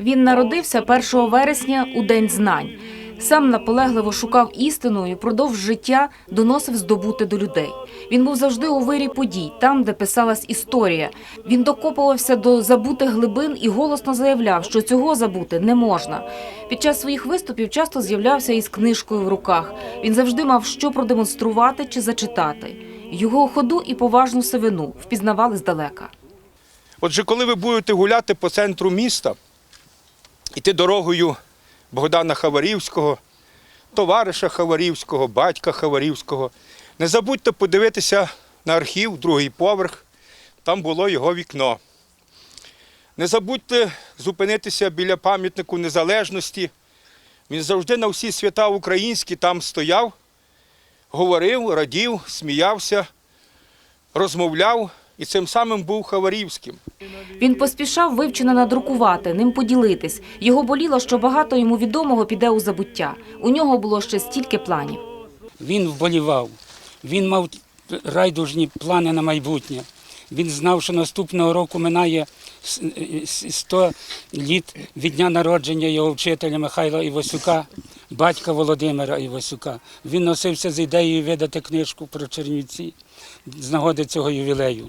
Він народився 1 вересня у День знань. Сам наполегливо шукав істину і впродовж життя доносив здобути до людей. Він був завжди у вирі подій, там, де писалась історія. Він докопувався до забутих глибин і голосно заявляв, що цього забути не можна. Під час своїх виступів часто з'являвся із книжкою в руках. Він завжди мав що продемонструвати чи зачитати. Його ходу і поважну сивину впізнавали здалека. Отже, коли ви будете гуляти по центру міста, іти дорогою Богдана Хаварівського, товариша Хаварівського, батька Хаварівського, не забудьте подивитися на архів, другий поверх, там було його вікно. Не забудьте зупинитися біля пам'ятнику незалежності. Він завжди на всі свята українські там стояв, говорив, радів, сміявся, розмовляв і цим самим був Хаварівським. Він поспішав вивчено надрукувати, ним поділитись. Його боліло, що багато йому відомого піде у забуття. У нього було ще стільки планів. Він вболівав, він мав райдужні плани на майбутнє. Він знав, що наступного року минає с- с- 100 літ від дня народження його вчителя Михайла Івасюка, батька Володимира Івасюка. Він носився з ідеєю видати книжку про Чернівці з нагоди цього ювілею.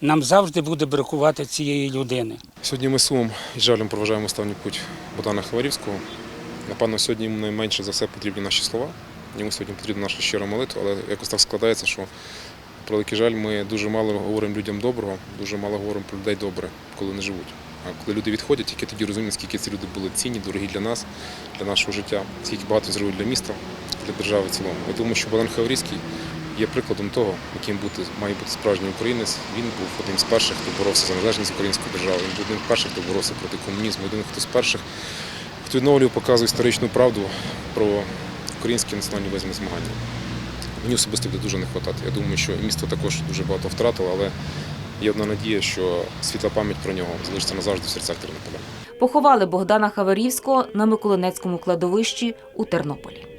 Нам завжди буде бракувати цієї людини. Сьогодні ми сумом і жалем проважаємо останній путь Богдана Хварівського. Напевно, сьогодні йому найменше за все потрібні наші слова. Йому сьогодні потрібна наша щира молитва, але якось так складається, що про великий жаль, ми дуже мало говоримо людям доброго, дуже мало говоримо про людей добре, коли не живуть. А коли люди відходять, тільки тоді розуміємо, скільки ці люди були цінні, дорогі для нас, для нашого життя, скільки багато зробили для міста, для держави в цілому. Я думаю, що Богдан Хаврівський є прикладом того, яким бути має бути справжній українець. Він був одним з перших, хто боровся за незалежність української держави. Він був одним з перших, хто боровся проти комунізму, один хто з перших, хто відновлював, показує історичну правду про українські національні визвольні змагання. Мені особисто буде дуже не вистачати. Я думаю, що місто також дуже багато втратило, але є одна надія, що світла пам'ять про нього залишиться назавжди в серцях тернополян. Поховали Богдана Хаварівського на Миколинецькому кладовищі у Тернополі.